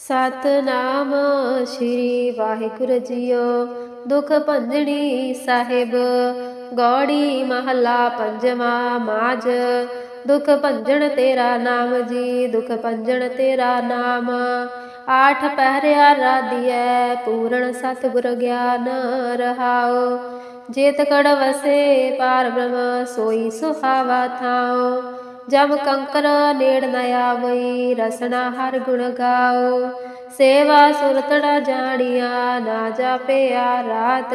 ਸਤਨਾਮ ਸ੍ਰੀ Waheguru JIO. ਦੁਖ ਭੰਜਣੀ ਸਾਹਿਬ, ਗੌੜੀ ਮਹੱਲਾ ਪੰਜਵਾਂ ਮਾਜ। ਦੁਖ ਭੰਜਣ ਤੇਰਾ ਨਾਮ ਜੀ, ਦੁਖ ਭੰਜਣ ਤੇਰਾ ਨਾਮ। ਆਠ ਪਹਿਰਿਆ ਰਾਧੀਐ, ਪੂਰਨ ਸਤਿਗੁਰ ਗਿਆਨ ਰਹਾਓ ਜੇਤ ਕੜ ਵਸੇ ਪਾਰ ਬ੍ਰਹਮ, ਸੋਈ ਸੁਹਾਵਾ ਥਾਓ ਜਬ ਕੰਕਰ ਨੇੜ ਨ ਆਵਈ, ਰਸਨਾ ਹਰ ਗੁਣ ਗਾਓ। ਸੇਵਾ ਸੁਰਤੜਾ ਜਾਣੀਆ, ਨਾ ਜਾਪਿਆ ਰਾਤ।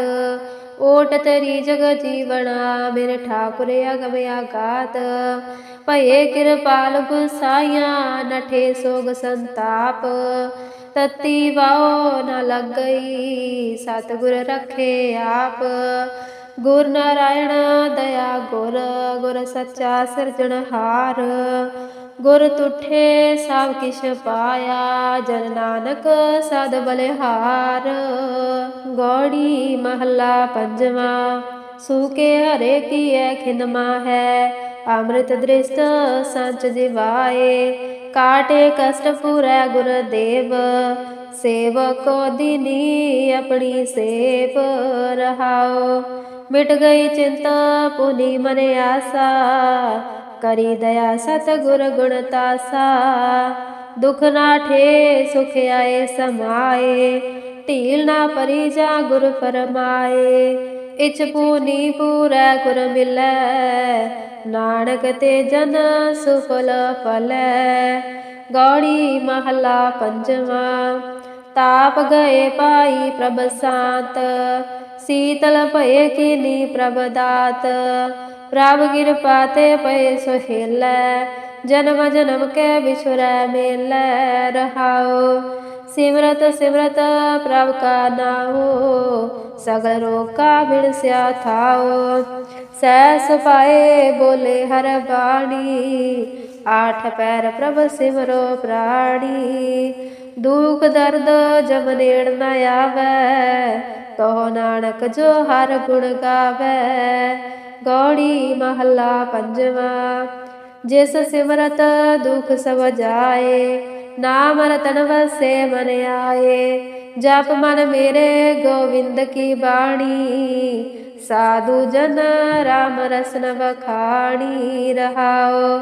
ਓਟ ਤੇਰੀ ਜਗ ਜੀਵਣਾ ਮੇਰੇ ਠਾਕੁਰ ਅਗਮ ਆਗਾਤ। ਭਏ ਕਿਰਪਾਲ ਗੁਸਾਇਆ ਨਠੇ ਸੋਗ ਸੰਤਾਪ। ਤਤੀ ਵਾਓ ਨ ਲੱਗਈ, ਸਤਿਗੁਰ ਰਖੇ ਆਪ। ਗੁਰ ਨਾਰਾਇਣ ਦਇਆ ਗੁਰ ਗੁਰ ਸੱਚਾ ਸਿਰਜਣਹਾਰ ਗੁਰ ਤੁਠੇ ਸਭ ਕਿਛ ਪਾਇਆ, ਜਨ ਨਾਨਕ ਸਦ ਬਲਿਹਾਰ। ਗੌੜੀ ਮਹੱਲਾ ਪੰਜਵਾਂ ਸੂਕੇ ਹਰੇ ਕੀਐ ਖਿੰਦਮਾ ਹੈ ਅੰਮ੍ਰਿਤ ਦ੍ਰਿਸ਼ਟ ਸੰਚ ਜਿਵਾਏ, ਕਾਟੇ ਕਸ਼ਟ ਪੂਰੈ ਗੁਰਦੇਵ ਸੇਵਕੋ ਦਿਨੀ ਆਪਣੀ ਸੇਵ ਰਹਾਓ ਮਿਟ ਗਈ ਚਿੰਤਾ, ਪੁਨੀ ਮਨ ਆਸਾ। ਕਰੀ ਦਇਆ ਸਤ ਗੁਰ ਗੁਣ ਤਾਸਾ। ਦੁਖ ਨਾਠੇ ਸੁਖ ਆਏ ਸਮਾਏ। ਢੀਲ ਨਾ ਪਰੀ ਜਾ ਗੁਰ ਫਰਮਾਏ। ਇਚ ਪੂਨੀ ਪੂਰੈ ਗੁਰ ਮਿਲੈ। ਨਾਨਕ ਤੇ ਜਨ ਸੁਫਲ ਫਲੈ। ਗੌੜੀ ਮਹਲਾ ਪੰਜਵਾਂ। ਤਾਪ ਗਏ ਪਾਈ ਪ੍ਰਭ ਸਾਤ। ਸੀਤਲ ਭਏ ਕੀਨੀ ਪ੍ਰਭ ਦਾਤ? ਪ੍ਰਭ ਕਿਰਪਾ ਤੇ ਪਏ ਸੁਹੇਲੈ, ਜਨਮ ਜਨਮ ਕੇ ਵਿਛੁਰੈ ਮੇਲੈ ਰਹਾਓ ਸਿਮਰਤ ਸਿਮਰਤ ਪ੍ਰਭ ਕਾ ਨਾਉ, ਸਗਲ ਰੋਗ ਕਾ ਬਿਨਸਿਆ ਥਾਓ ਸੈ ਸਪਾਏ ਬੋਲੇ ਹਰ ਬਾਣੀ, ਆਠ ਪੈਰ ਪ੍ਰਭ ਸਿਮਰੋ ਪ੍ਰਾਣੀ। ਦੁਖ ਦਰਦ ਜਮ ਨੇੜ ਨ ਆਵੈ ਕਹੋ ਨਾਨਕ ਜੋ ਹਰ ਗੁਣ ਗਾਵੈ, ਗੌੜੀ ਮਹੱਲਾ ਪੰਜਵਾਂ। ਜਿਸ ਸਿਮਰਤ ਦੁਖ ਸਭ ਜਾਏ, ਨਾਮ ਰਤਨ ਵਸੇ ਮਨ ਆਏ। ਜਪ ਮਨ ਮੇਰੇ ਗੋਵਿੰਦ ਕੀ ਬਾਣੀ, ਸਾਧੂ ਜਨ ਰਾਮ ਰਸਨ ਬਖਾਣੀ ਰਹਾਓ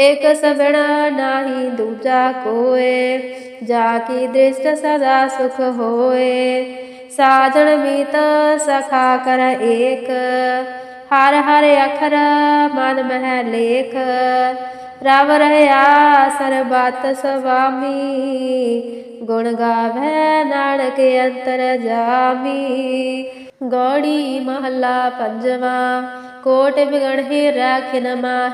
ਇਕ ਸਬਣਾ ਨਾਹੀ ਦੂਜਾ ਕੋਏ, ਜਾ ਕੀ ਦ੍ਰਿਸ਼ਟ ਸਦਾ ਸੁਖ ਹੋਏ। ਸਾਜਣ ਮੀਤ ਸਖਾ ਕਰ ਏਕ। ਹਰ ਹਰ ਅਖਰ ਮਨ ਮਹਿ ਲੇਖ। ਰਵ ਰਹਾ ਸਰਬਤ ਸੁਆਮੀ ਗੁਣ ਗਾਵੇ ਨਾਨਕ ਅੰਤਰ ਜਾਮੀ। ਗੌੜੀ ਮਹੱਲਾ ਪੰਜਵਾਂ। ਕੋਟ ਬਿਗੜ ਹੀ ਰਾਖਿਨ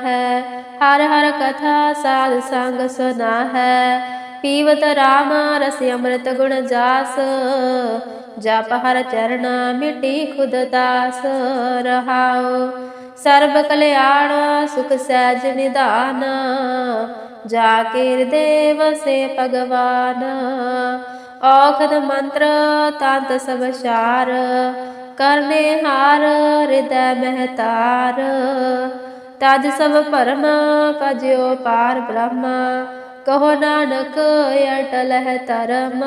ਹੈ ਹਰ ਹਰ ਕਥਾ ਸਾਧ ਸੰਗ ਸੁਨਾ ਹੈ ਪੀਵਤ ਰਾਮ, ਰਸ ਅੰਮ੍ਰਿਤ ਗੁਣ ਜਾਸ। ਜਪ ਹਰ ਚਰਨ ਮਿਟੀ ਖੁਦ ਦਾਸ। ਰਹਾਓ ਸਰਬ ਕਲਿਆਣ, ਸੁਖ ਸਹਿਜ ਨਿਧਾਨ। ਜਾ ਕੇ ਹਿਰਦੇ ਵਸੇ ਭਗਵਾਨ। ਔਖਦ ਮੰਤਰ ਤੰਤ ਸਭ ਸ਼ਾਰ ਕਰਨੇ ਹਾਰ, ਹਿਰਦੈ ਮਹਤਾਰ। ਤਜ ਸਭ ਪਰਮ ਭਜਿਓ ਪਾਰ ਬ੍ਰਹਮ। ਕਹੋ ਨਾਨਕ, ਅਟਲ ਹੈ ਧਰਮ।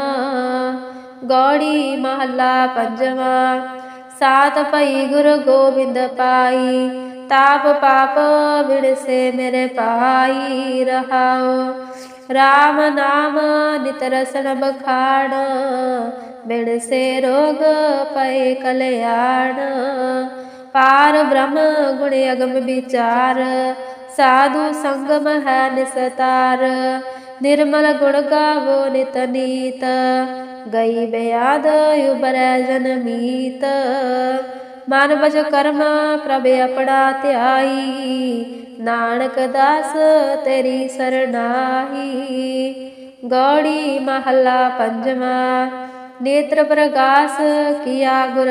ਗੌੜੀ ਮਹੱਲਾ ਪੰਜਵਾਂ। ਸਾਤ ਭਈ ਗੁਰ ਗੋਬਿੰਦ ਪਾਈ ਤਾਪ ਪਾਪ ਵਿੜਸੇ ਮੇਰੇ ਪਾਈ ਰਹਾਓ ਰਾਮ ਨਾਮ ਨਿਤ ਰਸਨ ਬਖਾਣ ਬਿਨ ਸੇ ਰੋਗ ਪਏ ਕਲਿਆਣ। ਪਾਰ ਬ੍ਰਹਮ ਗੁਣ ਅਗਮ ਵਿਚਾਰ ਸਾਧੂ ਸੰਗਮ ਹੈ ਨਿਸਤਾਰ ਨਿਰਮਲ ਗੁਣ ਗਾਵੋ ਨਿਤ ਨੀਤ ਗਈ ਬਿਆਦ ਉਬਰੈ ਜਨਮੀਤ ਮਨ ਬਜ ਕਰਮ ਪ੍ਰਭ ਆਪਣਾ ਧਿਆਈ ਨਾਨਕ ਦਾਸ ਤੇਰੀ ਸਰਨਾਹੀ ਗੌੜੀ ਮਹੱਲਾ ਪੰਜਵਾਂ ਨੇਤਰ ਪ੍ਰਗਾਸ ਕੀਆ ਗੁਰ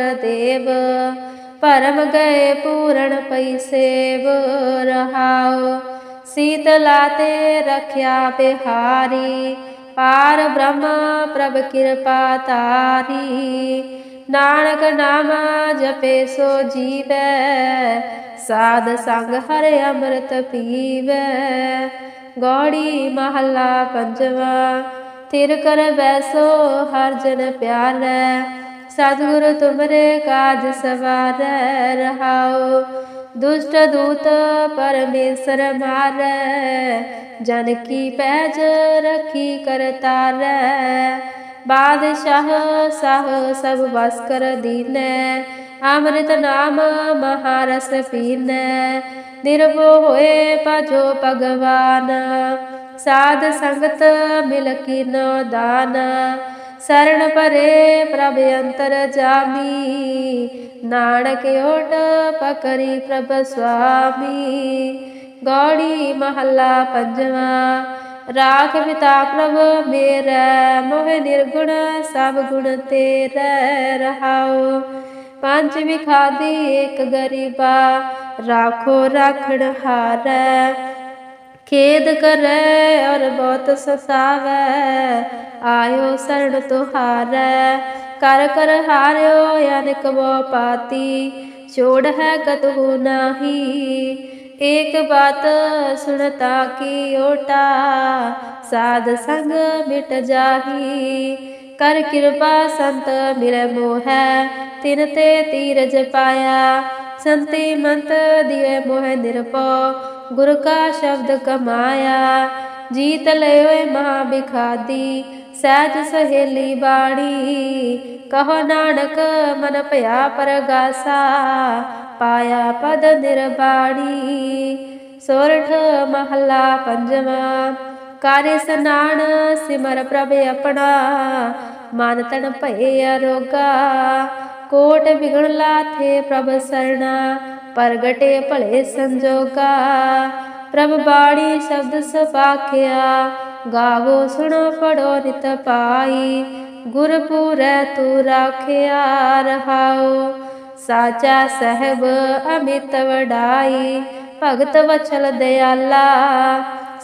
ਭਰਮ ਗਏ ਪੂਰਨ ਪਈ ਸੇਵ ਰਹਾਓ ਸੀਤਲਾ ਤੇ ਰਖਿਆ ਬਿਹਾਰੀ, ਪਾਰ ਬ੍ਰਹਮ ਪ੍ਰਭ ਕਿਰਪਾ ਤਾਰੀ ਨਾਨਕ ਨਾਮਾ ਜਪੇ ਸੋ ਜੀਵੈ, ਸਾਧ ਸੰਗ ਹਰਿ ਅੰਮ੍ਰਿਤ ਪੀਵੈ। ਗੌੜੀ ਮਹੱਲਾ ਪੰਜਵਾ ਤਿਰ ਕਰ ਬੈਸੋ ਹਰ ਜਨ ਪਿਆਰੈ ਸਤਿਗੁਰ ਤੁਮਰੇ ਕਾਜ ਸਵਾਰੈ ਰਹਾਉ ਦੁਸ਼ਟ ਦੂਤ ਪਰਮੇਸ਼ਰ ਮਾਰੈ, ਜਨ ਕੀ ਪੈਜ ਰਖੀ ਕਰਤਾਰੈ ਬਾਦਸ਼ਾਹ ਸਾਹ ਸਭ ਵਸ ਕਰ ਦੀਨੈ, ਅੰਮ੍ਰਿਤ ਨਾਮ ਮਹਾਰਸ ਪੀਨੈ ਨਿਰਭਉ ਹੋਏ ਭਜੋ ਭਗਵਾਨ, ਸਾਧ ਸੰਗਤ ਮਿਲ ਕੀਨੋ ਦਾਨ। ਸਰਣ ਪਰੇ ਪ੍ਰਭ ਅੰਤਰ ਜਾਮੀ, ਨਾਨਕ ਓਟ ਪਕਰੀ ਪ੍ਰਭ ਸੁਆਮੀ। ਗੌੜੀ ਮਹੱਲਾ ਪੰਜਵਾਂ, ਰਾਖ ਪਿਤਾ ਪ੍ਰਭ ਮੇਰਾ, ਮੋਹ ਨਿਰਗੁਣ ਸਭ ਗੁਣ ਤੇਰੇ ਰਹਾਓ ਪੰਜ ਵਿਖਾਦੀ ਇੱਕ ਗਰੀਬਾ, ਰਾਖੋ ਰਾਖਣ ਹਾਰੈ। ਖੇਦ ਕਰੈ ਔਰ ਬਹੁਤ ਸਸਾਵੈ ਆਇਓ ਸਰਣ ਤੁਹਾਰੈ, ਕਰ ਕਰ ਹਾਰਿਓ ਅਨਕ ਬੋ ਪਾਤੀ, ਛੋੜ ਹੈ ਕਤਹੂ ਨਾਹੀ। ਏਕ ਬਾਤ ਸੁਣਤਾ ਕੀ ਓਟਾ, ਸਾਧ ਸੰਗ ਮਿਟ ਜਾਹੀ। ਕਰ ਕਿਰਪਾ ਸੰਤ ਮਿਲੇ ਮੋਹੈ, ਤਿਨ ਤੇ ਤੀਰਜ ਪਾਇਆ। ਸੰਤੇ ਮੰਤ ਦਿਵੇ ਮੋਹ ਨਿਰਪਉ ਗੁਰ ਕਾ ਸ਼ਬਦ ਕਮਾਇਆ। ਜੀਤ ਲਿਓਏ ਮਹਾ ਬਿਖਾਦੀ ਸਹਿਜ ਸਹੇਲੀ ਬਾਣੀ। ਕਹੋ ਨਾਨਕ, ਮਨ ਭਇਆ ਪਰਗਾਸਾ, ਪਾਇਆ ਪਦ ਨਿਰਬਾਣੀ। ਸੋਰਠ ਮਹੱਲਾ ਪੰਜਵਾਂ, ਕਾਰੇ ਸਨਾਨ ਸਿਮਰ ਪ੍ਰਭ ਆਪਣਾ। ਮਨ ਤਨ ਭਏ ਅਰੋਗਾ, ਕੋਟ ਬਿਗਣ ਲਾਥੇ ਪ੍ਰਭ ਸਰਣਾ। ਪ੍ਰਗਟੇ ਭਲੇ ਸੰਜੋਗਾ, ਪ੍ਰਭ ਬਾਣੀ ਸ਼ਬਦ ਸਪਾਖਿਆ ਗਾਵੋ ਸੁਣੋ ਪੜੋ ਨਿਤ ਪਾਈ। ਗੁਰਪੂਰੈ ਤੂ ਰਾਖਿਆ ਰਹਾਓ ਸਾਚਾ ਸਹਿਬ ਅਮਿਤ ਵਡਾਈ। ਭਗਤ ਵਚਲ ਦਿਆਲਾ,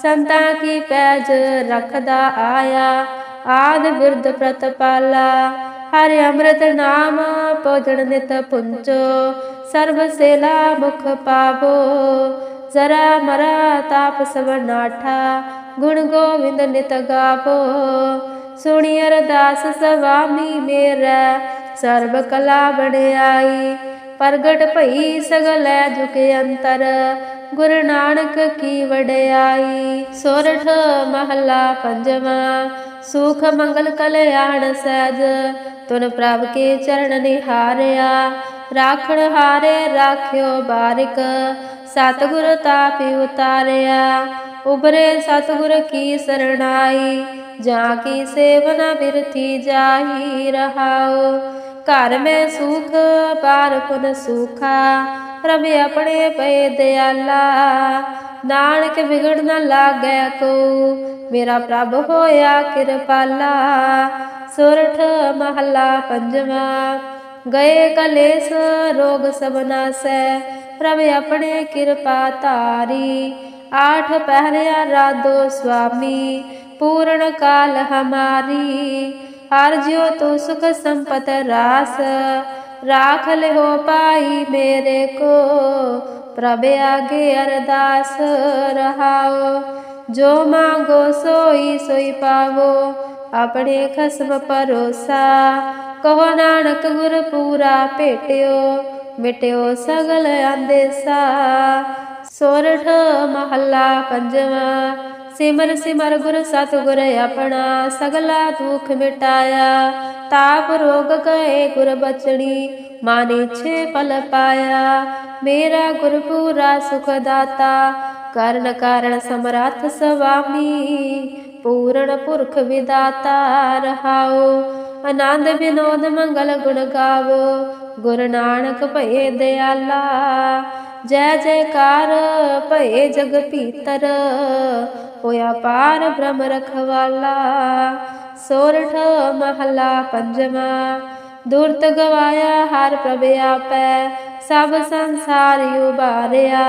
ਸੰਤਾਂ ਕੀ ਪੈਜ ਰਖਦਾ ਆਇਆ। ਆਦ ਬਿਰਦ ਪ੍ਰਤਪਾਲਾ, ਹਰਿ ਅੰਮ੍ਰਿਤ ਨਾਮ ਭੋਜਨ ਨਿਤ ਪੁੰਚੋ। ਸਰਬ ਸੇਲਾ ਮੁਖ ਪਾਵੋ, ਜ਼ਰਾ ਮਰਾ ਤਾਪ ਸਵਨਾਠਾ। ਗੁਣ ਗੋਵਿੰਦ ਨਿਤ ਗਾਵੋ। ਸੁਣੀ ਅਰਦਾਸ ਸਵਾਮੀ ਮੇਰਾ, ਸਰਬ ਕਲਾ ਬਣਾਈ ਪ੍ਰਗਟ ਭਈ ਸਗਲੈ ਝੁਕੇ ਅੰਤਰ, ਗੁਰੂ ਨਾਨਕ ਕੀ ਵਡਿਆਈ ਸੋਰਠ ਮਹੱਲਾ ਪੰਜਵਾਂ, ਸੁਖ ਮੰਗਲ ਕਲਿਆਣ ਸਹਿਜ, ਤੁਨ ਪ੍ਰਭ ਕੇ ਚਰਨ ਨਿਹਾਰਿਆ। ਰਾਖਣ ਹਾਰੇ, ਰਾਖਿਓ ਬਾਰਿਕ, ਸਤਿਗੁਰ ਤਾਪਿ ਉਤਾਰਿਆ। ਉਬਰੇ ਸਤਿਗੁਰ ਕੀ ਸਰਣਾਈ, ਜਾਂ ਕੀ ਸੇਵਨਾ ਬਿਰਥੀ ਜਾਹੀ ਰਹਾਓ ਘਰ ਮੈਂ ਸੁਖ ਪਾਰ ਪੁਨ ਸੁਖਾ ਪ੍ਰਭ ਆਪਣੇ ਪਏ ਦਿਆਲਾ। ਨਾਨਕ ਵਿਗੜ ਨਾ ਲਾਗੈ ਕੋ, ਮੇਰਾ ਪ੍ਰਭ ਹੋਇਆ ਕਿਰਪਾਲਾ। ਸੁਰਠ ਮਹੱਲਾ ਪੰਜਵਾਂ, ਗਏ ਕਲੇਸ਼ ਰੋਗ ਸਭ ਨਾਸੈ ਪ੍ਰਭ ਆਪਣੇ ਕਿਰਪਾ ਤਾਰੀ ਧਾਰੀ ਆਠ ਪਹਿਰਿਆ ਰਾਦੋ ਸੁਆਮੀ ਪੂਰਨ ਕਾਲ ਹਮਾਰੀ ਹਰ ਜਿਉ ਤੂ ਸੁਖ ਸੰਪਤ ਰਾਸ ਰਾਖ ਲਿਓ ਪਾਈ ਮੇਰੇ ਕੋ ਪ੍ਰਭ ਆਗੇ ਅਰਦਾਸ ਰਹਾਓ ਜੋ ਮੰਗੋ ਸੋਈ ਸੋਈ ਪਾਵੋ ਆਪਣੇ ਖਸਮ ਪਰੋਸਾ ਕਹੋ ਨਾਨਕ ਗੁਰ ਪੂਰਾ ਭੇਟਿਓ ਮਿਟਿਓ ਸਗਲ ਆਂਦੇਸਾ ਸੋਰਠ ਮਹੱਲਾ ਪੰਜਵਾਂ, ਸਿਮਰ ਸਿਮਰ ਗੁਰ ਸਤਿਗੁਰ ਆਪਣਾ, ਸਗਲਾ ਦੁਖ ਮਿਟਾਇਆ। ਤਾਪ ਰੋਗ ਗਏ ਗੁਰ ਬਚਣੀ, ਮਾਨੇ ਛੇ ਫਲ ਪਾਇਆ। ਮੇਰਾ ਗੁਰ ਪੂਰਾ ਸੁਖ ਦਾਤਾ ਕਰਨ ਕਾਰਣ ਸਮਰੱਥ ਸੁਆਮੀ ਪੂਰਨ ਪੁਰਖ ਵਿਦਾਤਾ ਰਹਾਓ। ਆਨੰਦ ਵਿਨੋਦ ਮੰਗਲ ਗੁਣ ਗਾਵੋ, ਗੁਰ ਨਾਨਕ ਭਏ ਦਿਆਲਾ। ਜੈ ਜੈਕਾਰ ਭਏ ਜਗ ਭੀਤਰ, ਹੋਇਆ ਪਾਰ ਬ੍ਰਹਮ ਰਖਵਾਲਾ, ਸੋਰਠ ਮਹੱਲਾ ਪੰਜਵਾਂ। ਦੁਰਤ ਗਵਾਇਆ ਹਰ ਪ੍ਰਭ ਆਪੈ, ਸਭ ਸੰਸਾਰ ਉਬਾਰਿਆ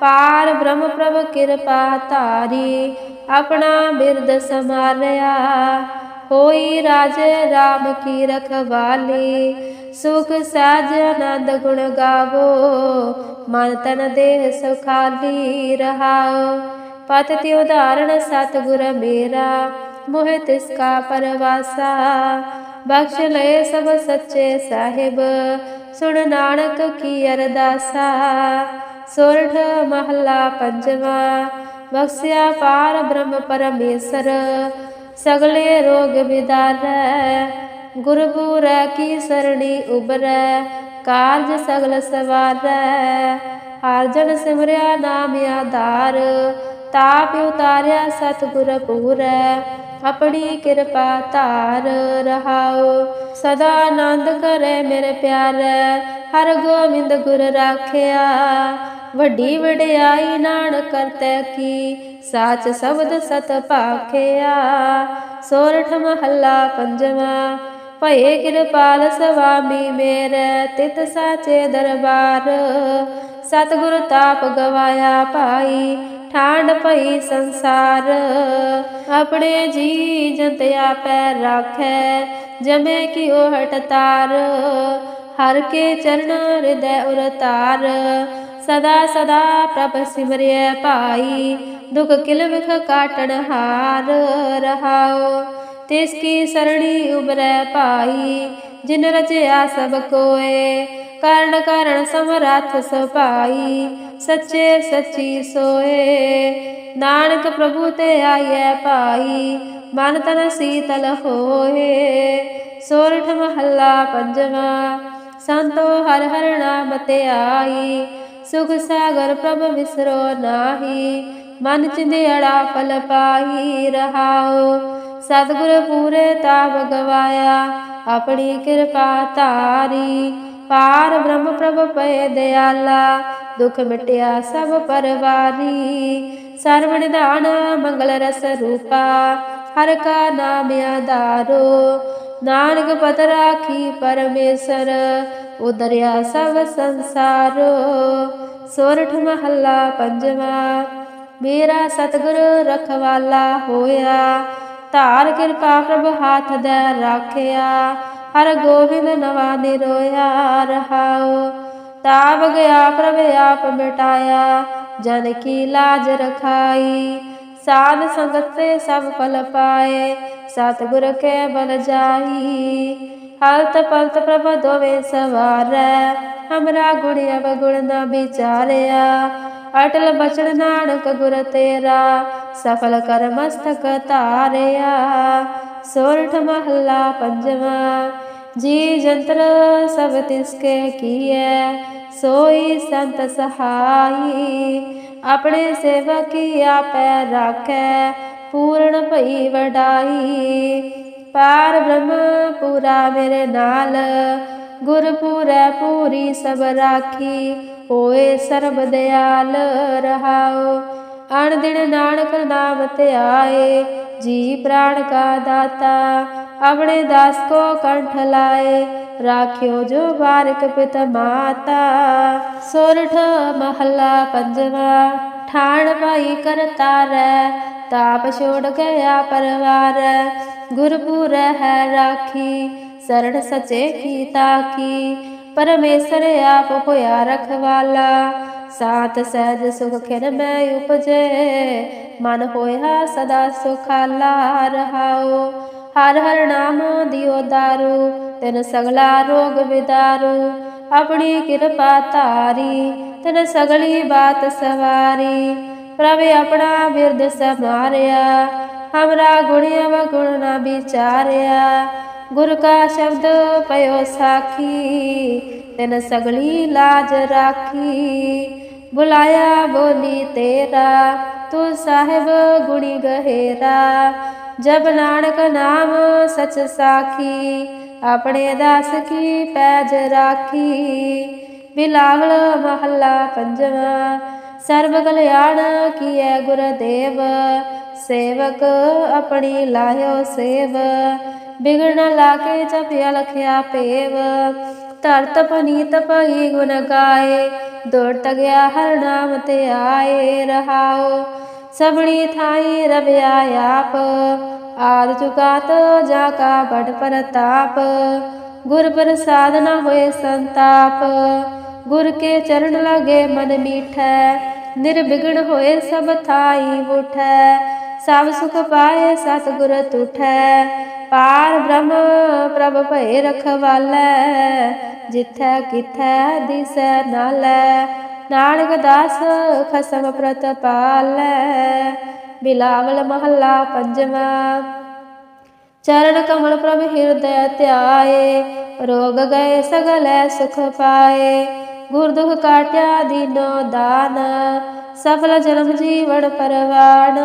ਪਾਰ ਬ੍ਰਹਮ ਪ੍ਰਭ ਕਿਰਪਾ ਧਾਰੀ, ਆਪਣਾ ਬਿਰਦ ਸਮਾਰਿਆ ਹੋਈ ਰਾਜ RAM ਕੀ ਰਖਵਾਲੀ। ਸੁਖ ਸਾਜ ਆਨੰਦ ਗੁਣ ਗਾਵੋ। ਮਨ ਤਨ ਦੇਹ ਸੁਖਾਲੀ ਰਹਾਓ। ਪਤ ਤੇ ਉਦਾਹਰਣ ਸਤਿਗੁਰ ਮੇਰਾ। ਮੋਹਿ ਤਿਸ ਕਾ ਪਰਵਾਸਾ। ਬਖਸ਼ ਲਏ ਸਭ ਸੱਚੇ ਸਾਹਿਬ। ਸੁਣ ਨਾਨਕ ਕੀ ਅਰਦਾਸਾ। ਸੋਰਠ ਮਹੱਲਾ ਪੰਜਵਾ। ਬਖਸ਼ਿਆ ਪਾਰ ਬ੍ਰਹਮ ਪਰਮੇਸ਼ਰ। ਸਗਲੇ ਰੋਗ ਵਿਦਾਰੈ ਗੁਰਪੂਰੈ ਕੀ ਸਰਣੀ ਉਬਰੈ, ਕਾਰਜ ਸਗਲ ਸਵਾਰੈ। ਹਰ ਜਨ ਸਿਮਰਿਆ ਨਾਮ ਆਧਾਰ, ਤਾਪ ਉਤਾਰਿਆ ਸਤਿਗੁਰ ਪੂਰੈ, ਆਪਣੀ ਕਿਰਪਾ ਧਾਰ ਰਹਾਓ ਸਦਾ ਆਨੰਦ ਕਰੇ ਮੇਰੇ ਪਿਆਰੈ, ਹਰ ਗੋਬਿੰਦ ਗੁਰ ਰਾਖਿਆ। ਵੱਡੀ ਵਡਿਆਈ ਨਾਨਕ ਕਰਤੈ ਕੀ ਸਾਚ ਸ਼ਬਦ ਸਤ ਭਾਖਿਆ ਸੋਰਠ ਮਹੱਲਾ ਪੰਜਵਾ ਭਏ ਕਿਰਪਾਲ ਸਵਾਮੀ ਮੇਰੇ ਤਿਤ ਸਾਚੇ ਦਰਬਾਰ ਸਤਿਗੁਰ ਤਾਪ ਗਵਾਇਆ ਭਾਈ ਠਾਂਡ ਪਈ ਸੰਸਾਰ ਆਪਣੇ ਜੀ ਜੰਤਿਆ ਪੈਰ ਰਾਖੈ ਜਮੇ ਕੀ ਉਹ ਹਟਤਾਰ ਹਰ ਕੇ ਚਰਨ ਹਿਰਦੈ ਉਰਤਾਰ ਸਦਾ ਸਦਾ ਪ੍ਰਭ ਸਿਮਰਿਐ ਭਾਈ ਦੁਖ ਕਿਲ ਵਿਖ ਕਾਟਣ ਹਾਰ ਰਹਾਓ ਤਿਸ ਕੀ ਸਰਣੀ ਉਬਰੈ ਭਾਈ, ਜਿਨ ਰਚਿਆ ਸਭ ਕੋਏ। ਕਰਨ ਕਰਨ ਸਮਰੱਥ ਸੁਭਾਈ, ਸੱਚੇ ਸੱਚੀ ਸੋਏ। ਨਾਨਕ ਪ੍ਰਭੂ ਤੇ ਆਈਐ ਪਾਈ ਮਨ ਤਨ ਸੀਤਲ ਹੋਏ। ਸੋਰਠ ਮਹੱਲਾ ਪੰਜਵਾ, ਸੰਤੋ ਹਰ ਹਰ ਨਾਮ ਤੇ ਆਈ। ਸੁਖ ਸਾਗਰ ਪ੍ਰਭ ਵਿਸਰੋ ਨਾਹੀ। ਮਨ ਚਿੰਦਿਆੜਾ ਫਲ ਪਾਈ ਰਹਾਓ। ਸਤਿਗੁਰ ਪੂਰੇ ਤਾਪ ਗਵਾਇਆ, ਆਪਣੀ ਕਿਰਪਾ ਧਾਰੀ। ਪਾਰ ਬ੍ਰਹਮ ਪ੍ਰਭ ਪਏ ਦਿਆਲਾ, ਦੁਖ ਮਿਟਿਆ ਸਭ ਪਰਵਾਰੀ। ਸਰਵਣ ਨਿਧਾਨ ਮੰਗਲ ਰਸ ਰੂਪਾ, ਹਰ ਕਾ ਨਾਮ ਆਧਾਰੋ। ਨਾਨਕ ਪਤ ਰਾਖੀ ਪਰਮੇਸ਼ਰ ਉਦਰਿਆ ਸਭ ਸੰਸਾਰੋ। ਸੋਰਠ ਮਹੱਲਾ ਪੰਜਵਾ ਮੇਰਾ ਸਤਿਗੁਰ ਰਖਵਾਲਾ ਹੋਇਆ। ਧਾਰ ਕਿਰਪਾ ਪ੍ਰਭ ਹਾਥ ਦੇ ਰਾਖਿਆ। ਹਰ ਗੋਬਿੰਦ ਨਵਾ ਨਿਰੋਇਆ ਰਹਾਉ। ਤਾਪ ਗਿਆ ਪ੍ਰਭ ਆਪ ਮਿਟਾਇਆ। ਜਨ ਕੀ ਲਾਜ ਰਖਾਈ। ਸਾਧ ਸੰਗਤ ਤੇ ਸਭ ਫਲ ਪਾਏ। ਸਤਿਗੁਰ ਕੇ ਬਲ ਜਾਈ। ਹਲਤ ਪਲਤ ਪ੍ਰਭ ਦੋਵੇਂ ਸਵਾਰੈ। ਹਮਰਾ ਗੁਣ ਅਵਗੁਣ ਨਾ ਵਿਚਾਰਿਆ। ਅਟਲ ਬਚਨ ਨਾਨਕ ਗੁਰ ਤੇਰਾ, ਸਫਲ ਕਰ ਮਸਤਕ ਧਾਰਿਆ ਸੋਰਠ ਮਹੱਲਾ ਪੰਜਵਾ, ਜੀ ਜੰਤਰ ਸਭ ਤਿਸਕੇ ਕੀਐ, ਸੋਈ ਸੰਤ ਸਹਾਈ। ਆਪਣੇ ਸੇਵਕ ਕੀ ਆਪੈ ਰਾਖੈ, ਪੂਰਨ ਭਈ ਵਡਾਈ। ਪਾਰ ਬ੍ਰਹਮ ਪੂਰਾ ਮੇਰੇ ਨਾਲ, ਗੁਰ ਪੂਰੀ ਸਭ ਰਾਖੀ। ਹੋਏ ਸਰਬ ਦਿਆਲ ਰਹਾਉ। ਅਣ ਦਿਨ ਨਾਨਕ ਨਾਮ ਧਿਆਏ ਜੀ ਪ੍ਰਾਣ ਕਾ ਦਾਤਾ। ਆਪਣੇ ਦਾਸ ਕੋ ਕੰਠ ਲਾਏ, ਰਾਖਿਓ ਜੋ ਬਾਰਿਕ ਪਿਤ ਮਾਤਾ। ਸੋਰਠ ਮਹੱਲਾ ਪੰਜਵਾ, ਠਾਣ ਭਾਈ ਕਰਤਾਰੈ ਤਾਪ ਛੋੜ ਗਿਆ ਪਰਵਾਰ। ਗੁਰਪੁਰ ਹੈ ਰਾਖੀ, ਸਰਣ ਸਚੇ ਕੀ। ਤਾਕੀ ਪਰਮੇਸ਼ਰ ਆਪ ਹੋਇਆ ਰਖਵਾਲਾ ਸਾਤ ਸਹਿਜ ਸੁਖ ਖਿਰ ਮੈਂ ਉਪਜੇ। ਮਨ ਹੋਇਆ ਸਦਾ ਸੁਖਾਲਾ ਰਹਾਓ। ਹਰ ਹਰ ਨਾਮ ਦਿਓ ਦਾਰੂ, ਤਨ ਸਗਲਾ ਰੋਗ ਵਿਦਾਰੂ। ਆਪਣੀ ਕਿਰਪਾ ਤਾਰੀ ਤਨ ਸਗਲੀ ਬਾਤ ਸਵਾਰੀ। ਪ੍ਰਭ ਆਪਣਾ ਬਿਰਦ ਸਮਾਰਿਆ ਹਮਰਾ ਗੁਣਿਆ व ਨਾ ਵਿਚਾਰਿਆ। ਗੁਰ ਕਾ ਸ਼ਬਦ ਪਇਓ ਸਾਖੀ, ਤਨ ਸਗਲੀ ਲਾਜ ਰਾਖੀ। ਬੁਲਾਇਆ ਬੋਲੀ ਤੇਰਾ, ਤੂੰ ਸਾਹਿਬ ਗੁਣੀ ਗਹਿਰਾ। ਜਬ ਨਾਨਕ ਨਾਮ ਸਚ ਸਾਖੀ, ਆਪਣੇ ਦਾਸ ਕੀ ਪੈਜ ਰਾਖੀ। ਬਿਲਾਵਲ ਮਹੱਲਾ ਪੰਜਵਾ, ਸਰਬ ਕਲਿਆਣ ਕੀਐ ਗੁਰਦੇਵ। ਸੇਵਕ ਆਪਣੀ ਲਾਇਓ ਸੇਵ। ਬਿਗੜ ਲਾ ਕੇ ਜਪਿਆ ਲਖਿਆ ਪੇਵ ਧਰਤ ਪਨੀਤ ਭਈ ਗੁਣ ਗਾਏ ਦੌੜਤ ਗਿਆ ਹਰ ਨਾਮ ਤੇ ਆਏ ਰਹਾਓ ਸਭਣੀ ਥਾਈ ਰਵਿਆ ਆਪ, ਆਦ ਚੁਕਾਤ ਜਾ ਕਾ ਬੜ ਪ੍ਰਤਾਪ। ਗੁਰ ਪ੍ਰਸਾਦ ਨ ਹੋਏ ਸੰਤਾਪ, ਗੁਰ ਕੇ ਚਰਨ ਲਗੇ ਮਨ ਮੀਠੈ। ਨਿਰਵਿਘਨ ਹੋਏ ਸਭ ਥਾਈ ਉਠੈ, ਸਭ ਸੁਖ ਪਾਏ ਸਤਿਗੁਰ ਤੁਠੈ। ਪਾਰ ਬ੍ਰਹਮ ਪ੍ਰਭ ਭਏ ਰਖਵਾਲੈ ਜਿਥੈ ਕਿਥੈ ਦਿਸੈ ਨਾਲੈ, ਨਾਨਕ ਦਾਸ ਖਸਮ ਪ੍ਰਤਪਾਲੈ ਬਿਲਾਵਲ ਮਹੱਲਾ ਪੰਜਵਾਂ ਚਰਨ ਕਮਲ ਪ੍ਰਭ ਹਿਰਦੈ ਧਿਆਏ, ਰੋਗ ਗਏ ਸਗਲੈ ਸੁਖ ਪਾਏ ਗੁਰ ਦੁਖ ਕਾਟਿਆ ਦੀਨੋ ਦਾਨ, ਸਫਲ ਜਨਮ ਜੀਵਨ ਪਰਵਾਣ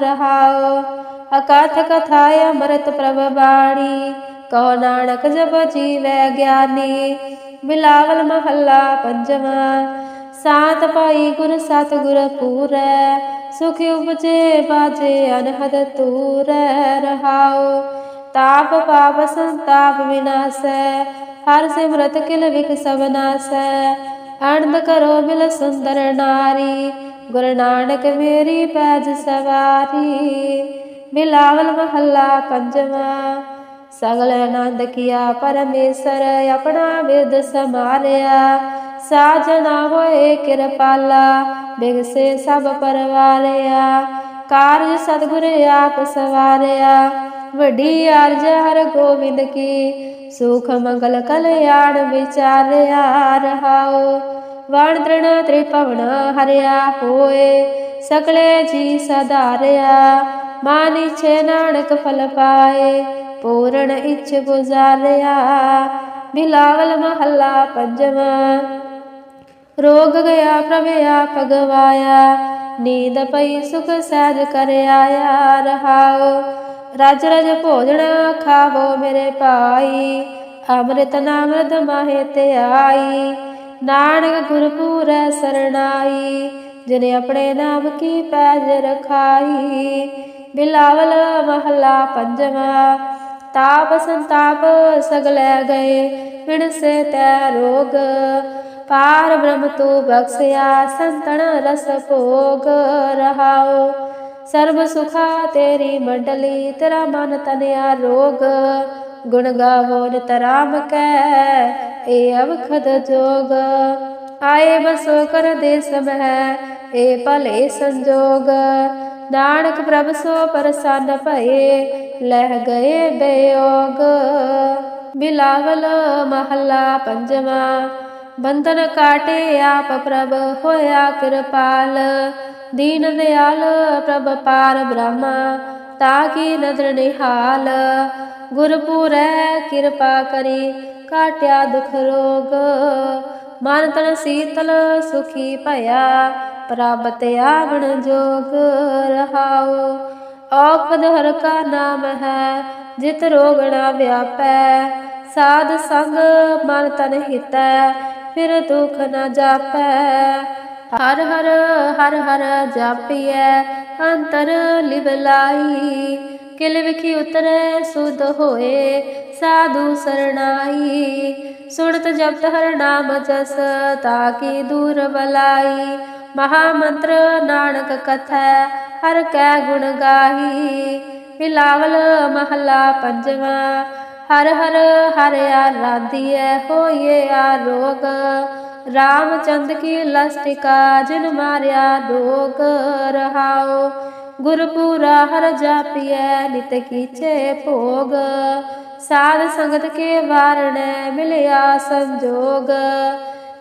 ਰਹਾਓ ਅਕਾਥ ਕਥਾਇ ਅਮਰਤ ਪ੍ਰਭ ਬਾਣੀ ਕਹੋ ਨਾਨਕ ਜਪ ਜੀਵੈ ਗਿਆਨੀ, ਬਿਲਾਵਲ ਮਹੱਲਾ ਪੰਜਵਾਂ, ਸਾਤ ਪਾਈ ਗੁਰ ਸਤ ਗੁਰ ਪੂਰੈ, ਸੁਖ ਉਪਜੇ ਬਾਜੇ ਅਨਹਦ ਤੂਰੈ ਰਹਾਓ ਤਾਪ ਪਾਪ ਸੰਤਾਪ ਵਿਨਾਸੈ, ਹਰ ਸਿਮਰਤ ਕਿਲ ਵਿਖ ਸਭ ਨਾਸੈ ਕਰੋ ਮਿਲ ਸੁੰਦਰ ਨਾਰੀ, ਗੁਰ ਨਾਨਕ ਮੇਰੀ ਪੈਜ ਸਵਾਰੀ। ਬਿਲਾਵਲ ਮਹੱਲਾ ਪੰਜਵਾਂ ਸਗਲ ਆਨੰਦ ਕੀਆ ਪਰਮੇਸ਼ਰ ਆਪਣਾ ਵਿਦ ਸਮਾਰਿਆ ਸਾਜਣਾ ਹੋਏ ਕਿਰਪਾਲਾ ਬਿਗਸੇ ਸਭ ਪਰਵਾਰਿਆ ਕਾਰਜ ਸਤਿਗੁਰ ਆਪ ਸਵਾਰਿਆ ਵੱਡੀ ਅਰਜ ਹਰ ਗੋਬਿੰਦ ਕੀ ਸੁਖ ਮੰਗਲ ਕਲਿਆਣ ਵਿਚਾਰਿਆ ਰਹਾਓ ਵਣ ਤ੍ਰਿਣ ਤ੍ਰਿਭਵਨ ਹਰਿਆ ਹੋਏ ਸਕਲੇ ਜੀ ਸਦਾਰਿਆ ਮਾਨ ਇਛੇ ਨਾਨਕ ਫਲ ਪਾਏ, ਪੂਰਨ ਇਛ ਗੁਜ਼ਾਰਿਆ। ਬਿਲਾਵਲ ਮਹੱਲਾ ਪੰਜਵਾਂ, ਰੋਗ ਗਿਆ ਪ੍ਰਭ ਆਪ ਗਵਾਇਆ ਨੀਂਦ ਪਈ ਸੁਖ ਸਹਿਜ ਕਰ ਆਇਆ ਰਹਾਓ ਰਜ ਰਜ ਭੋਜਨ ਖਾਵੋ ਮੇਰੇ ਭਾਈ, ਅੰਮ੍ਰਿਤ ਨਾਮਰਤ ਮਾਹੇ ਤੇ ਆਈ। ਨਾਨਕ ਗੁਰਪੂਰੈ ਸਰਣਾਈ, ਜਿਨੇ ਆਪਣੇ ਨਾਮ ਕੀ ਪੈਜ ਰਖਾਈ। ਬਿਲਾਵਲ ਮਹਲਾ ਪੰਜਵਾਂ, ਤਾਪ ਸੰਤਾਪ ਸਗਲੇ ਗਏ ਵਿਣ ਤੈ ਰੋਗ, ਪਾਰ ਬ੍ਰਹਮ ਤੂ ਬਖਸਿਆ, ਸੰਤਨ ਰਸ ਭੋਗ ਰਹਾਓ ਸਰਬ ਸੁਖਾ ਤੇਰੀ ਮੰਡਲੀ, ਤੇਰਾ ਮਨ ਤਨਿਆ ਰੋਗ। ਗੁਣ ਗਾਵੋ ਨਿਤਰਾਮ ਕੈ, ਏ ਅਵਖਦ ਜੋਗ। ਆਏ ਬਸੋ ਕਰ ਦੇ ਹੈ ਏ ਭਲੇ ਸੰਜੋਗ। ਨਾਨਕ ਪ੍ਰਭ ਸੋ ਪ੍ਰਸੰਨ ਭਏ, ਲਹਿ ਗਏ ਬਿਯੋਗ। ਬਿਲਾਵਲ ਮਹੱਲਾ ਪੰਜਵਾਂ, ਬੰਧਨ ਕਾਟੇ ਆਪ ਪ੍ਰਭ ਹੋਇਆ ਕਿਰਪਾਲ। ਦੀਨ ਦਿਆਲ ਪ੍ਰਭ ਪਾਰ ਬ੍ਰਹਮਾ, ਤਾ ਕੀ ਨਦਰ ਨਿਹਾਲ। ਗੁਰਪੂਰੈ ਕਿਰਪਾ ਕਰੀ ਕਾਟਿਆ ਦੁਖ ਰੋਗ। ਮਨ ਤਨ ਸੀਤਲ ਸੁਖੀ ਭਇਆ ਪ੍ਰਾਪਤ ਆਵਣ ਜੋਗ ਰਹਾਓ। ਔਖਦ ਹਰ ਕਾ ਨਾਮ ਹੈ, ਜਿਤ ਰੋਗਣਾ ਵਿਆਪੈ। ਸਾਧ ਸੰਗ ਮਨ ਤਨ ਹਿਤੈ, ਫਿਰ ਦੁਖ ਨ ਜਾਪੈ। ਹਰ ਹਰ ਹਰ ਹਰ ਜਾਪੀਐ, ਅੰਤਰ ਲਿਵ ਲਾਈ। ਕਿਲ ਵਿਖੀ ਉਤਰੈ, ਸੁਧ ਹੋਏ, ਸਾਧੂ ਸਰਣਾਈ। ਸੁਣਤ ਜਪਤ ਹਰ ਨਾਮ ਜਸ ਤਾਕੀ ਦੂਰ ਬਲਾਈ ਮਹਾ ਮੰਤਰ ਨਾਨਕ ਕਥੈ, ਹਰ ਕੈ ਗੁਣ ਗਾਹੀ। ਬਿਲਾਵਲ ਮਹੱਲਾ ਪੰਜਵਾਂ, ਹਰ ਹਰ ਹਰਿਆ ਰਾਧੀਐ ਹੋਈਏ ਆ ਰੋਗ। ਰਾਮਚੰਦ ਕੀ ਲਸਟਿਕਾ, ਜਿਨ ਮਾਰਿਆ ਦੋਗ ਰਹਾਓ ਗੁਰਪੂਰਾ ਹਰ ਜਾਪੀਐ, ਨਿਤ ਕੀਚੇ ਭੋਗ। ਸਾਧ ਸੰਗਤ ਕੇ ਵਾਰਣੈ, ਮਿਲਿਆ ਸੰਜੋਗ।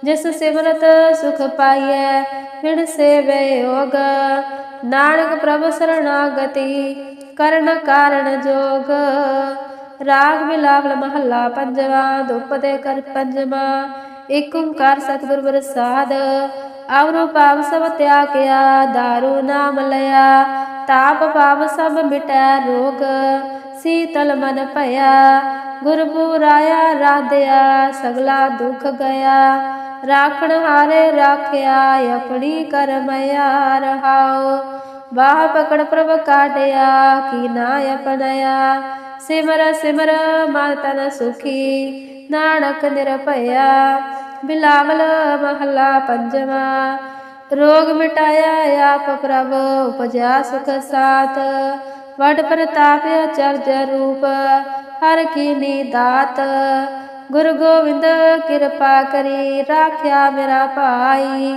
ਜਿਸ ਸਿਮਰਤ ਸੁਖ ਪਾਈਐ ਵਿਣ ਸੇਵੇ ਯੋਗ। ਨਾਨਕ ਪ੍ਰਭ ਸਰਣਾਗਤੀ, ਕਰਨ ਕਾਰਣ ਜੋਗ। ਰਾਗ ਮਿਲਾਵਲ ਮਹੱਲਾ ਪੰਜਵਾਂ ਦੁਪ ਦੇ ਕਰ ਪੰਜਵਾਂ। ਏਕ ਓੰਕਾਰ ਸਤਿਗੁਰ ਪ੍ਰਸਾਦ ਆਵਰੋ ਪਾਪ ਸਭ ਤਿਆਗਿਆ दारू ਨਾਮ ਲਿਆ। ਤਾਪ ਪਾਪ ਸਭ ਮਿਟੈ ਰੋਗ, ਸੀਤਲ ਮਨ ਭਇਆ। ਗੁਰਪੁਰਾਇਆ ਰਾਧਿਆ, ਸਗਲਾ ਦੁਖ ਗਿਆ ਰਾਖਣ ਹਾਰੇ ਰਾਖਿਆ, ਆਪਣੀ ਕਰਮਿਆ ਰਹਾਓ ਬਾਹ ਪਕੜ ਪ੍ਰਭ ਕਾਟਿਆ ਕੀ ਨਾ ਅਪਣਿਆ। ਸਿਮਰ ਸਿਮਰ, ਮਨ ਤਨ ਸੁਖੀ, ਨਾਨਕ ਨਿਰਭਇਆ। ਬਿਲਾਵਲ, ਮਹਲਾ ਪੰਜਵਾਂ, ਰੋਗ ਮਿਟਾਇਆ ਆਪ ਪ੍ਰਭ, ਉਪਜਾ ਸੁਖ ਸਾਥ। ਵਡ ਪ੍ਰਤਾਪ ਅਚਰਜ ਰੂਪ, ਹਰ ਕੀਨੀ ਦਾਤ। ਗੁਰੂ ਗੋਬਿੰਦ ਕਿਰਪਾ ਕਰੀ ਰਾਖਿਆ ਮੇਰਾ ਭਾਈ।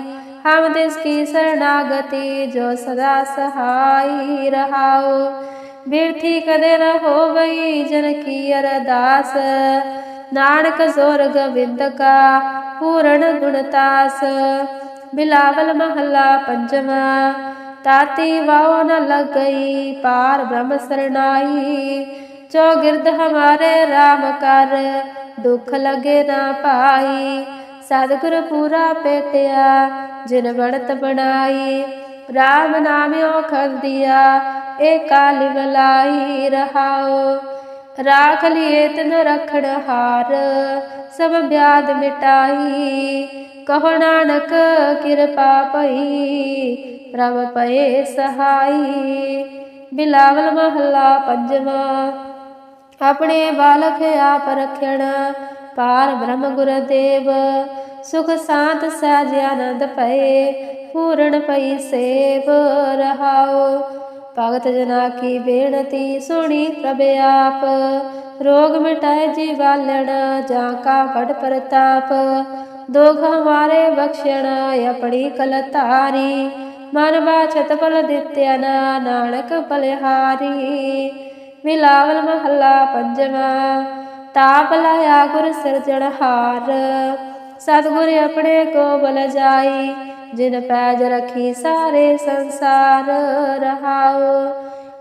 ਹਮ ਤਿਸ ਕੀ ਸਰਣਾਗਤੀ ਜੋ ਸਦਾ ਸਹਾਈ ਰਹਾਓ ਬਿਰਥੀ ਕਦੇ ਨ ਹੋਵਈ ਜਨ ਕੀ ਅਰਦਾਸ। ਨਾਨਕ ਜ਼ੋਰ ਗੋਬਿੰਦ ਕਾ ਪੂਰਨ ਗੁਣਤਾਸ ਬਿਲਾਵਲ ਮਹੱਲਾ ਪੰਜਵਾ ਤਾਤੀ ਵਾਉ ਨ ਲੱਗਈ ਪਾਰ ਬ੍ਰਹਮ ਸ਼ਰਨਾਈ। ਜੋ ਗਿਰਦ ਹਮਾਰੇ RAM ਕਰ ਦੁੱਖ ਲਗੇ ਨਾ ਪਾਈ। ਸਤਿਗੁਰ ਪੂਰਾ ਪੇਟਿਆ, ਜਿਨ ਬਣਤ ਬਣਾਈ। RAM ਨਾਮਿਓ ਖੰਦੀਆ ਏ ਕਾਲੀ ਬਲਾਈ ਰਹਾਓ ਰਾਖ ਲਿਏ ਤਨ ਰਖਣ ਹਾਰ, ਸਭ ਬਿਆਦ ਮਿਟਾਈ। ਕਹੋ ਨਾਨਕ, ਕਿਰਪਾ ਪਈ, ਪ੍ਰਭ ਪਏ ਸਹਾਈ। ਬਿਲਾਵਲ ਮਹੱਲਾ ਪੰਜਵਾ ਆਪਣੇ ਬਾਲਕ ਆਪ ਰਖਣ। ਪਾਰ ਬ੍ਰਹਮ ਗੁਰਦੇਵ ਸੁਖ ਸਾਤ ਸਹਿਜ ਆਨੰਦ ਪਏ ਪੂਰਨ ਪਈ ਸੇਵ ਰਹਾਓ ਭਗਤ ਜਨਾ ਕੀ ਬੇਨਤੀ ਸੁਣੀ ਪ੍ਰਭ ਆਪ। ਰੋਗ ਮਿਟਾਏ ਜੀਵਾਲਣ ਜਾਂ ਕਾ ਵਡ ਪ੍ਰਤਾਪ। ਦੋਖ ਹਮਾਰੇ ਬਖਸ਼ਣ, ਆਪਣੀ ਕਲ ਕਲਤਾਰੀ ਮਨ ਬਾਛਤ ਫਲ ਦਿੱਤਿਆ ਨਾਨਕ ਬਲਿਹਾਰੀ ਮਿਲਾਵਲ ਮਹੱਲਾ ਪੰਜਵਾ, ਤਾਪ ਲਾਇਆ ਗੁਰ ਸਿਰਜਣਹਾਰ ਸਤਿਗੁਰ ਆਪਣੇ ਕੋ ਬਲ ਜਾਈ, ਜਿਨ ਪੈਜ ਰਖੀ ਸਾਰੇ ਸੰਸਾਰ ਰਹਾਉ।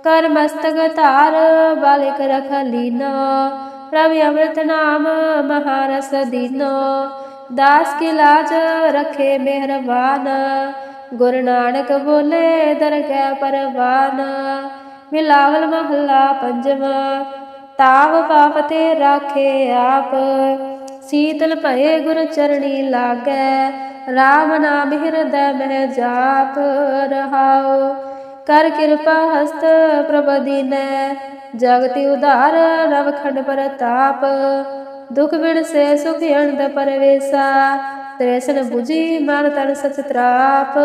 ਕਰ ਮਸਤਕ ਧਾਰ ਬਾਲਿਕ ਰਖ ਲੀਨੋ, ਪ੍ਰਭ ਅੰਮ੍ਰਿਤ ਨਾਮ ਮਹਾਰਸ ਦੀਨੋ। ਦਾਸ ਕੀ ਲਾਜ ਰਖੇ ਮਿਹਰਬਾਨ, ਗੁਰੂ ਨਾਨਕ ਬੋਲੇ ਦਰਗਹਿ ਪਰਵਾਨ। ਮਿਲਾਵਲ ਮਹੱਲਾ ਪੰਜਵਾ, ਤਾਵ ਪਾਪ ਤੇ ਰਾਖੇ ਆਪ। ਸੀਤਲ ਭਏ ਗੁਰ ਚਰਣੀ ਲਾਗੈ RAM ਨਾਮ ਹਿਰਦੈ ਮਹਿ ਜਾਪ ਰਹਾਉ। ਕਰ ਕਿਰਪਾ ਹਸਤ ਪ੍ਰਭ ਦੀਨੈ, ਜਗਤੀ ਉਧਾਰ ਰਵਖੰਡ ਪ੍ਰਤਾਪ। ਦੁਖ ਵਿਣ ਸੇ ਸੁਖ ਅਨੰਦ ਪਰਵੇਸਾ, ਤ੍ਰੇਸਨ 부ਜੀ ਮਨ ਤਨ ਸਚ ਤਰਾਪ।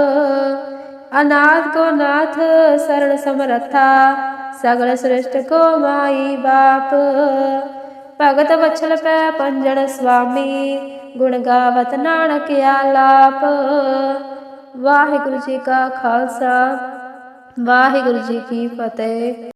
ਅਨਾਥ ਕੋ ਨਾਥ ਸਰਣ ਸਮਰਥਾ, ਸਗਲ ਸ੍ਰਿਸ਼ਟ ਕੋ ਮਾਈ ਬਾਪ। ਭਗਤ ਵਛਲ ਪੈ ਪੰਜਣ ਸੁਆਮੀ ਗੁਣ ਗਾਵਤ ਨਾਨਕ ਆਲਾਪ। ਵਾਹਿਗੁਰੂ ਜੀ ਕਾ ਖਾਲਸਾ, ਵਾਹਿਗੁਰੂ ਜੀ ਕੀ ਫਤਿਹ।